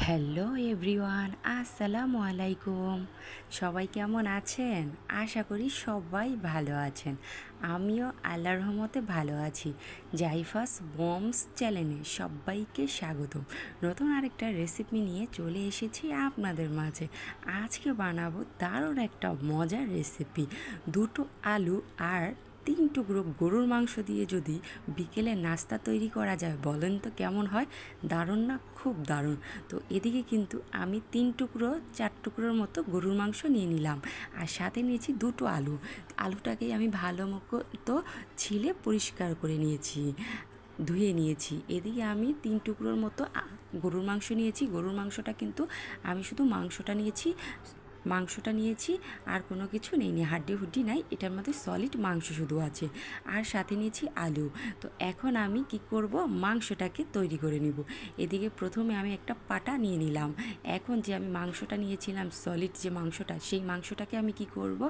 Hello everyone, আসসালামু আলাইকুম। সবাই কেমন আছেন? আশা করি সবাই ভালো আছেন। আমিও আল্লাহর রহমতে ভালো আছি। জাইফাস বমস চ্যানেলে সবাইকে স্বাগতম। নতুন আরেকটা রেসিপি নিয়ে চলে এসেছি আপনাদের মাঝে। আজকে বানাবো দারুণ একটা মজার রেসিপি। দুটো আলু আর তিন টুকরো গরুর মাংস দিয়ে যদি বিকেলে নাস্তা তৈরি করা যায়, বলেন তো কেমন হয়? দারুণ না? খুব দারুণ। তো এদিকে কিন্তু আমি তিন টুকরো, চার টুকরোর মতো গরুর মাংস নিয়ে নিলাম আর সাথে নিয়েছি দুটো আলু। আলুটাকেই আমি ভালো মতো ছিলে পরিষ্কার করে নিয়েছি, ধুয়ে নিয়েছি। এদিকে আমি তিন টুকরোর মতো গরুর মাংস নিয়েছি। গরুর মাংসটা কিন্তু আমি শুধু মাংসটা নিয়েছি মাংসটা নিয়েছি, আর কোনো কিছু নেই নি হাড্ডি হুড্ডি নাই, এটার মধ্যে সলিড মাংস শুধু আছে। আর সাথে নিয়েছি আলু। তো এখন আমি কি করব? মাংসটাকে তৈরি করে নিব। এদিকে প্রথমে আমি একটা পাটা নিয়ে নিলাম। এখন যে আমি মাংসটা নিয়েছিলাম সলিড যে মাংসটা, সেই মাংসটাকে আমি কি করব?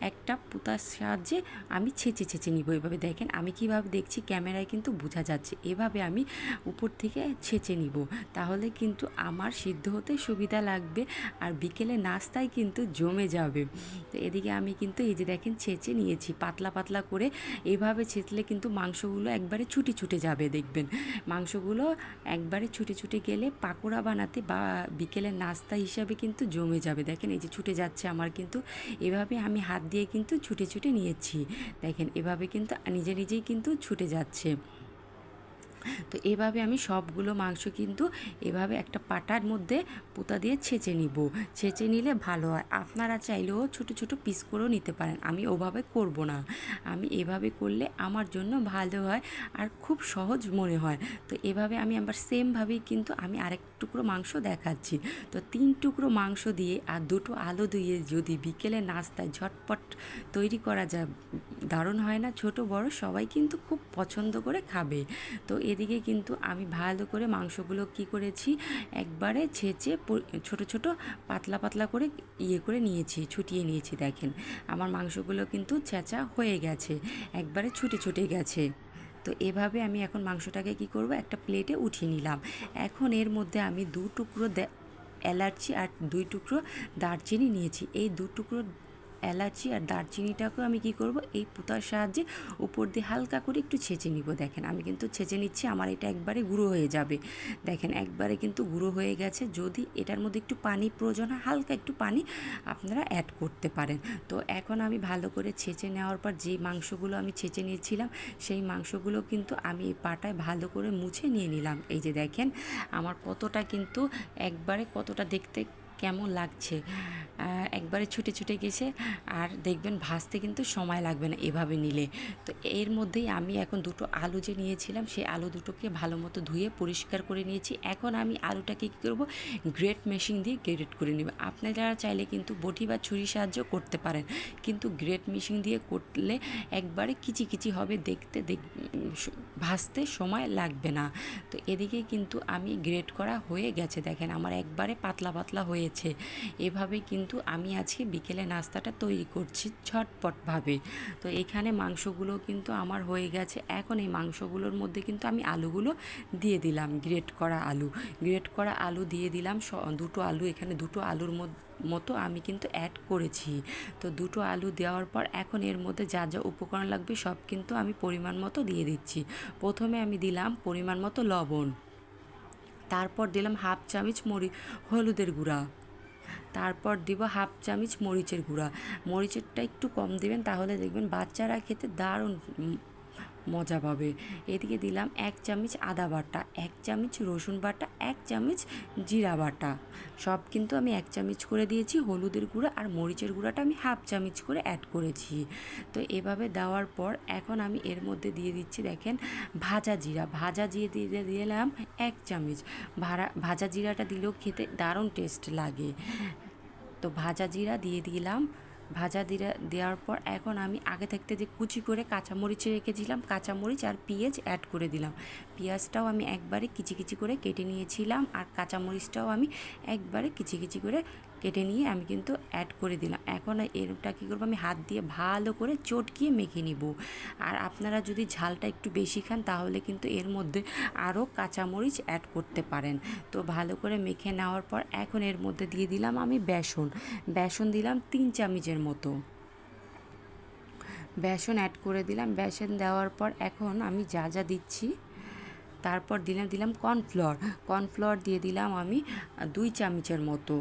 একটা পুতার সাহায্যে আমি ছেঁচে ছেঁচে নিব। এভাবে দেখেন, আমি কীভাবে দেখছি ক্যামেরায় কিন্তু বোঝা যাচ্ছে। এভাবে আমি উপর থেকে ছেঁচে নিব। তাহলে কিন্তু আমার সিদ্ধ হতে সুবিধা লাগবে। আর বিকেলে নাস্তায় কিন্তু জমে যাবে। তো এদিকে আমি কিন্তু এই যে দেখেন ছেঁচে নিয়েছি, পাতলা পাতলা করে। এভাবে ছেঁচলে কিন্তু মাংসগুলো একবারে ছুটে ছুটে যাবে দেখবেন। মাংসগুলো একবারে ছুটে ছুটে গেলে পাকোড়া বানাতে বা বিকেলের নাস্তা হিসাবে কিন্তু জমে যাবে। দেখেন এই যে ছুটে যাচ্ছে আমার কিন্তু। এভাবে আমি হাত দিয়ে কিন্তু ছুটে ছুটে নিয়েছি। দেখেন এভাবে কিন্তু নিজে নিজেই কিন্তু ছুটে যাচ্ছে। তো এভাবে আমি সবগুলো মাংস কিন্তু এভাবে একটা পাটার মধ্যে পুতা দিয়ে ছেঁচে নিব। ছেঁচে নিলে ভালো হয়। আপনারা চাইলেও ছোটো ছোটো পিস করেও নিতে পারেন। আমি ওভাবে করব না। আমি এভাবে করলে আমার জন্য ভালো হয় আর খুব সহজ মনে হয়। তো এভাবে আমি আবার সেমভাবেই কিন্তু আমি আরেক টুকরো মাংস দেখাচ্ছি। তো তিন টুকরো মাংস দিয়ে আর দুটো আলু দিয়ে যদি বিকেলে নাস্তায় ঝটপট তৈরি করা যায় দারুণ হয় না? ছোট, বড় সবাই কিন্তু খুব পছন্দ করে খাবে। তো এদিকে কিন্তু আমি ভালো করে মাংসগুলো কি করেছি, একবারে ছেঁচে ছোট ছোট পাতলা পাতলা করে ইয়ে করে নিয়েছি, ছুটিয়ে নিয়েছি দেখেন। আমার মাংসগুলো কিন্তু ছেঁচা হয়ে গেছে, একবারে ছুটে ছুটে গেছে। তো এভাবে আমি এখন মাংসটাকে কি করব, একটা প্লেটে উঠিয়ে নিলাম। এখন এর মধ্যে আমি দু টুকরো এলাচি আর দুই টুকরো দারচিনি নিয়েছি। এই দু টুকরো এলাচি আর দারচিনিটাকেও আমি কি করব, এই পুতার সাহায্যে উপর দিয়ে হালকা করে একটু ছেঁচে নিব। দেখেন, আমি কিন্তু ছেঁচে নিচ্ছি, আমার এটা একবারে গুঁড়ো হয়ে যাবে। দেখেন, একবারে কিন্তু গুঁড়ো হয়ে গেছে। যদি এটার মধ্যে একটু পানি প্রয়োজন হয়, হালকা একটু পানি আপনারা অ্যাড করতে পারেন। তো এখন আমি ভালো করে ছেঁচে নেওয়ার পর যে মাংসগুলো আমি ছেঁচে নিয়েছিলাম, সেই মাংসগুলো কিন্তু আমি এই পাটায় ভালো করে মুছে নিয়ে নিলাম। এই যে দেখেন, আমার কতটা কিন্তু একবারে কতটা দেখতে কেমন লাগছে? একবারে ছুটে ছুটে গেছে। আর দেখবেন ভাজতে কিন্তু সময় লাগবে না এভাবে নিলে। তো এর মধ্যেই আমি এখন দুটো আলু যে নিয়েছিলাম, সেই আলু দুটোকে ভালো মতো ধুয়ে পরিষ্কার করে নিয়েছি। এখন আমি আলুটাকে কী করব? গ্রেট মেশিন দিয়ে গ্রেট করে নেব। আপনারা চাইলে কিন্তু বটি বা ছুরি সাহায্য করতে পারেন। কিন্তু গ্রেট মেশিন দিয়ে করলে একবারে কিচি কিচি হবে, দেখতে দেখ ভাজতে সময় লাগবে না। তো এদিকে কিন্তু আমি গ্রেট করা হয়ে গেছে। দেখেন আমার একবারে পাতলা পাতলা হয়েছে। এভাবে কিন্তু আমি আজকে বিকেলে নাস্তাটা তৈরি করছি ঝটপটভাবে। তো এখানে মাংসগুলো কিন্তু আমার হয়ে গেছে। এখন এই মাংসগুলোর মধ্যে কিন্তু আমি আলুগুলো দিয়ে দিলাম, গ্রেট করা আলু। গ্রেট করা আলু দিয়ে দিলাম। দুটো আলু, এখানে দুটো আলুর মধ্যে মতো আমি কিন্তু অ্যাড করেছি। তো দুটো আলু দেওয়ার পর এখন এর মধ্যে যা যা উপকরণ লাগবে সব কিন্তু আমি পরিমাণ মতো দিয়ে দিচ্ছি। প্রথমে আমি দিলাম পরিমাণ মতো লবণ। তারপর দিলাম হাফ চামচ মরি, হলুদের গুঁড়া। তারপর দিব হাফ চামচ মরিচের গুঁড়া। মরিচেরটা একটু কম দেবেন, তাহলে দেখবেন বাচ্চারা খেতে দারুণ মজা পাবে। এদিকে দিলাম এক চামচ আদা বাটা, এক চামচ রসুন বাটা, এক চামচ জিরা বাটা। সব কিন্তু আমি এক চামচ করে দিয়েছি, হলুদের গুঁড়া আর মরিচের গুঁড়াটা আমি হাফ চামচ করে অ্যাড করেছি। তো এভাবে দেওয়ার পর এখন আমি এর মধ্যে দিয়ে দিচ্ছি দেখেন ভাজা জিরা। ভাজা জিরে দিয়ে দিলাম এক চামচ। ভাড়া, ভাজা জিরাটা দিলেও খেতে দারুণ টেস্ট লাগে। তো ভাজা জিরা দিয়ে দিলাম ভাজা দিয়ে দেওয়ার পর এখন আমি আগে থাকতে যে কুচি করে কাঁচামরিচ রেখেছিলাম, কাঁচামরিচ আর পেঁয়াজ অ্যাড করে দিলাম। পেঁয়াজটাও আমি একবারে কিচি কিচি করে কেটে নিয়েছিলাম আর কাঁচামরিচটাও আমি একবারে কিচি কিচি করে কেটে নিয়ে আমি কিন্তু অ্যাড করে দিলাম। এখন এরটা কী করব? আমি হাত দিয়ে ভালো করে চটকিয়ে মেখে নিব। আর আপনারা যদি ঝালটা একটু বেশি খান, তাহলে কিন্তু এর মধ্যে আরও কাঁচামরিচ অ্যাড করতে পারেন। তো ভালো করে মেখে নেওয়ার পর এখন এর মধ্যে দিয়ে দিলাম আমি বেসন। বেসন দিলাম তিন চামচের মতো। বেসন অ্যাড করে দিলাম। বেসন দেওয়ার পর এখন আমি যা যা দিচ্ছি তারপর দিলাম দিলাম কর্নফ্লোর। কর্নফ্লোর দিয়ে দিলাম আমি দুই চামচের মতো।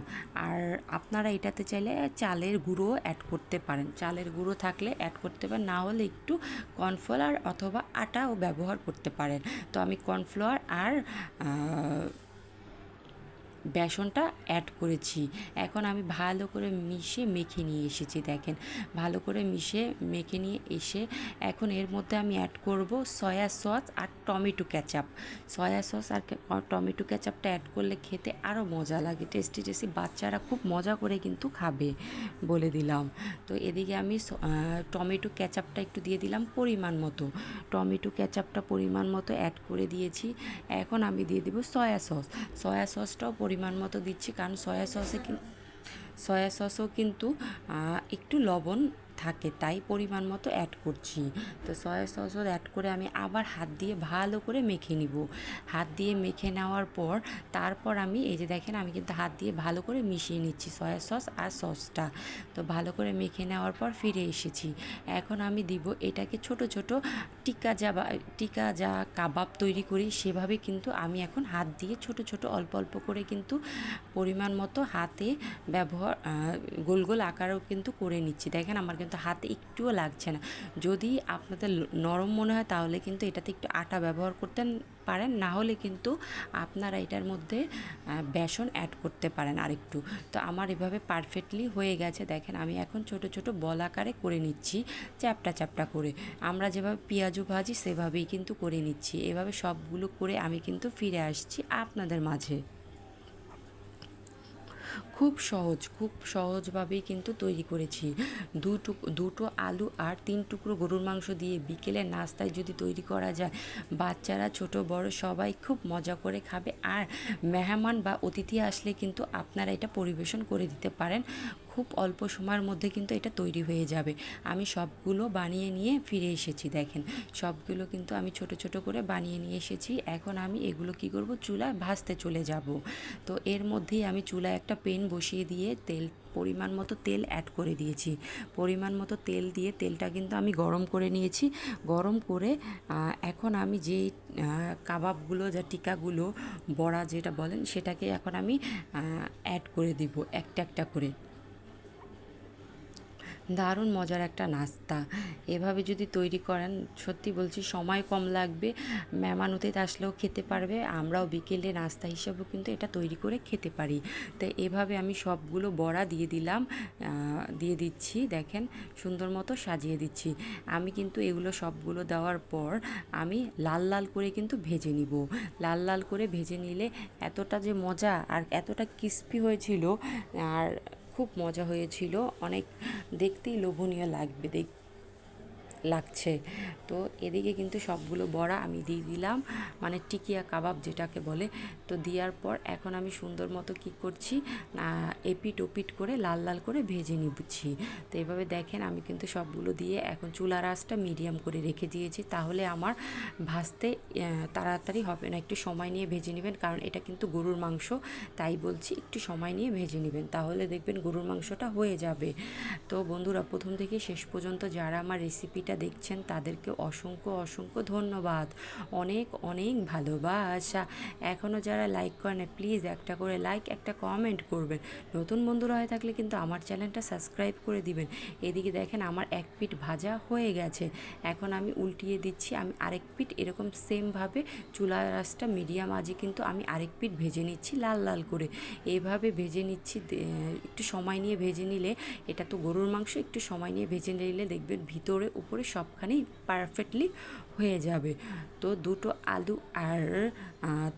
আর আপনারা এটাতে চাইলে চালের গুঁড়ো অ্যাড করতে পারেন। চালের গুঁড়ো থাকলে অ্যাড করতে পারেন, না হলে একটু কর্নফ্লোর অথবা আটাও ব্যবহার করতে পারেন। তো আমি কর্নফ্লোর আর বেসনটা অ্যাড করেছি। এখন আমি ভালো করে মিশে মেখে নিয়ে এসেছি, দেখেন। ভালো করে মিশে মেখে নিয়ে এসে এখন এর মধ্যে আমি অ্যাড করব সয়া সস আর টমেটো ক্যাচাপ সয়া সস আর টমেটো ক্যাচাপটা অ্যাড করলে খেতে আরও মজা লাগে। টেস্টি টেস্টি বাচ্চারা খুব মজা করে কিন্তু খাবে বলে দিলাম। তো এদিকে আমি টমেটো ক্যাচাপটা একটু দিয়ে দিলাম পরিমাণ মতো। টমেটো ক্যাচাপটা পরিমাণ মতো অ্যাড করে দিয়েছি। এখন আমি দিয়ে দিব সয়া সস সয়া সসটাও পরিমাণ মতো দিচ্ছি। কারণ সয়া সসে সয়া সসও কিন্তু একটু লবণ থাকে, তাই পরিমাণ মতো অ্যাড করছি। তো সয়া সসও অ্যাড করে আমি আবার হাত দিয়ে ভালো করে মেখে নিব। হাত দিয়ে মেখে নেওয়ার পর, তারপর আমি, এই যে দেখেন আমি কিন্তু হাত দিয়ে ভালো করে মিশিয়ে নিচ্ছি সয়া সস আর সসটা তো ভালো করে মেখে নেওয়ার পর ফিরে এসেছি। এখন আমি দিব এটাকে ছোট ছোট টিকা যা টিকা যা কাবাব তৈরি করি, সেভাবে কিন্তু আমি এখন হাত দিয়ে ছোট ছোট, অল্প অল্প করে কিন্তু পরিমাণ মতো হাতে ব্যবহার গোল গোল আকারও কিন্তু করে নিচ্ছি। দেখেন আমার কিন্তু কিন্তু হাতে একটুও লাগছে না। যদি আপনাদের নরম মনে হয় তাহলে কিন্তু এটাতে একটু আটা ব্যবহার করতে পারেন, না হলে কিন্তু আপনারা এটার মধ্যে বেসন অ্যাড করতে পারেন আরেকটু। তো আমার এভাবে পারফেক্টলি হয়ে গেছে। দেখেন আমি এখন ছোট ছোট বল আকারে করে নিচ্ছি, চ্যাপটা চ্যাপটা করে। আমরা যেভাবে পেঁয়াজু ভাজি সেভাবেই কিন্তু করে নিচ্ছি। এভাবে সবগুলো করে আমি কিন্তু ফিরে আসছি আপনাদের মাঝে। খুব সহজ, খুব সহজভাবেই কিন্তু তৈরি করেছি। দুটো দুটো আলু আর তিন টুকরো গরুর মাংস দিয়ে বিকেলে নাস্তায় যদি তৈরি করা যায়, বাচ্চারা, ছোট, বড় সবাই খুব মজা করে খাবে। আর মেহমান বা অতিথি আসলে কিন্তু আপনারা এটা পরিবেশন করে দিতে পারেন। খুব অল্প সময়ের মধ্যে কিন্তু এটা তৈরি হয়ে যাবে। আমি সবগুলো বানিয়ে নিয়ে ফিরে এসেছি, দেখেন। সবগুলো কিন্তু আমি ছোট ছোট করে বানিয়ে নিয়ে এসেছি। এখন আমি এগুলো কি করব? চুলায় ভাজতে চলে যাব। তো এর মধ্যেই আমি চুলায় একটা পেন বসিয়ে দিয়ে তেল, পরিমাণ মতো তেল অ্যাড করে দিয়েছি। পরিমাণ মতো তেল দিয়ে তেলটা কিন্তু আমি গরম করে নিয়েছি। গরম করে এখন আমি যেই কাবাবগুলো যা টিকাগুলো, বড়া যেটা বলেন, সেটাকে এখন আমি অ্যাড করে দিব, একটা একটা করে। দারুণ মজার একটা নাস্তা। এভাবে যদি তৈরি করেন, সত্যি বলছি সময় কম লাগবে, মেহমান অতীত আসলেও খেতে পারবে, আমরাও বিকেলে নাস্তা হিসেবেও কিন্তু এটা তৈরি করে খেতে পারি। তো এভাবে আমি সবগুলো বড়া দিয়ে দিলাম দিয়ে দিচ্ছি, দেখেন সুন্দর মতো সাজিয়ে দিচ্ছি। আমি কিন্তু এগুলো সবগুলো দেওয়ার পর আমি লাল লাল করে কিন্তু ভেজে নিব। লাল লাল করে ভেজে নিলে এতটা যে মজা আর এতটা ক্রিস্পি হয়েছিল, আর খুব মজা হয়েছিল। অনেক দেখতেই লোভনীয় লাগবে দেখ লাগছে। তো এদিকে কিন্তু সবগুলো বড়া আমি দিয়ে দিলাম। মানে টিকিয়া কাবাব যেটাকে বলে। তো দেওয়ার পর এখন আমি সুন্দর মতো কী করছি? না এপিট ওপিট করে লাল লাল করে ভেজে নিচ্ছি। তো এভাবে দেখেন আমি কিন্তু সবগুলো দিয়ে এখন চুলার আঁচটা মিডিয়াম করে রেখে দিয়েছি। তাহলে আমার ভাজতে তাড়াতাড়ি হবে না। একটু সময় নিয়ে ভেজে নেবেন। কারণ এটা কিন্তু গরুর মাংস। তাই বলছি একটু সময় নিয়ে ভেজে নেবেন। তাহলে দেখবেন গরুর মাংসটা হয়ে যাবে। তো বন্ধুরা, প্রথম থেকে শেষ পর্যন্ত যারা আমার রেসিপিটা ভিডিওটা দেখছেন তাদেরকে অসংখ্য অসংখ্য ধন্যবাদ। অনেক অনেক ভালোবাসা। এখনও যারা লাইক করেন প্লিজ একটা করে লাইক একটা কমেন্ট করবেন। নতুন বন্ধুরা হয়ে থাকলে কিন্তু আমার চ্যানেলটা সাবস্ক্রাইব করে দিবেন। এদিকে দেখেন আমার এক পিঠ ভাজা হয়ে গেছে। এখন আমি উল্টিয়ে দিচ্ছি। আমি আরেক পিঠ এরকম সেমভাবে চুলা রাসটা মিডিয়াম আজে কিন্তু আমি আরেক পিঠ ভেজে নিচ্ছি লাল লাল করে। এইভাবে ভেজে নিচ্ছি একটু সময় নিয়ে ভেজে নিলে, এটা তো গরুর মাংস, একটু সময় নিয়ে ভেজে নিলে দেখবেন ভিতরে, উপরে করে সবখানেই পারফেক্টলি হয়ে যাবে। তো দুটো আলু আর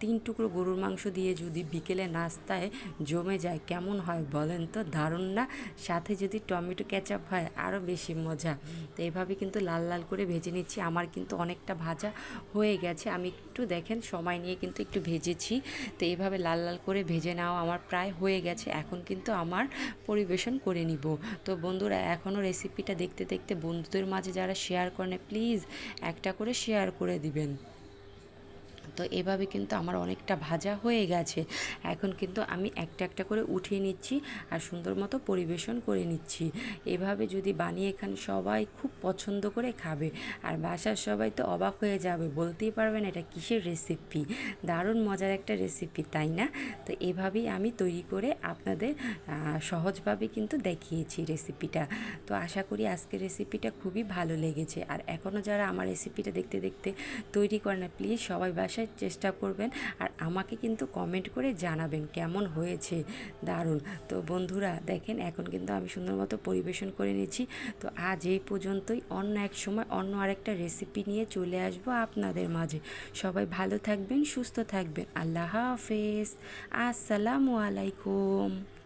তিন টুকরো গরুর মাংস দিয়ে যদি বিকেলে নাস্তায় জমে যায়, কেমন হয় বলেন তো? দারুণ না? সাথে যদি টমেটো ক্যাচাপ হয় আরও বেশি মজা। তো এইভাবে কিন্তু লাল লাল করে ভেজে নিচ্ছি। আমার কিন্তু অনেকটা ভাজা হয়ে গেছে। আমি একটু দেখেন, সময় নিয়ে কিন্তু একটু ভেজেছি। তো এইভাবে লাল লাল করে ভেজে নেওয়া আমার প্রায় হয়ে গেছে। এখন কিন্তু আমার পরিবেশন করে নিব। তো বন্ধুরা এখনও রেসিপিটা দেখতে দেখতে বন্ধুদের মাঝে যারা শেয়ার করেন প্লিজ একটা করে শেয়ার করে দিবেন। তো এভাবে কিন্তু আমার অনেকটা ভাজা হয়ে গেছে। এখন কিন্তু আমি একটা একটা করে উঠিয়ে নিচ্ছি আর সুন্দর মতো পরিবেশন করে নিচ্ছি। এভাবে যদি বানিয়ে এখানে সবাই খুব পছন্দ করে খাবে, আর বাসার সবাই তো অবাক হয়ে যাবে, বলতেই পারবেন এটা কিসের রেসিপি দারুণ মজার একটা রেসিপি তাই না? তো এভাবেই আমি তৈরি করে আপনাদের সহজভাবে কিন্তু দেখিয়েছি রেসিপিটা তো আশা করি আজকের রেসিপিটা খুবই ভালো লেগেছে। আর এখনও যারা আমার রেসিপিটা দেখতে দেখতে তৈরি করে না প্লিজ সবাই বাসায় চেষ্টা করবেন আর আমাকে কিন্তু কমেন্ট করে জানাবেন কেমন হয়েছে। দারুণ। তো বন্ধুরা, দেখেন এখন কিন্তু আমি সুন্দর মতো পরিবেশন করে নিচ্ছি। তো আজ এই পর্যন্তই। অন্য এক সময় অন্য আরেকটা রেসিপি নিয়ে চলে আসব আপনাদের মাঝে। সবাই ভালো থাকবেন, সুস্থ থাকবেন। আল্লাহ হাফেজ। আসসালামু আলাইকুম।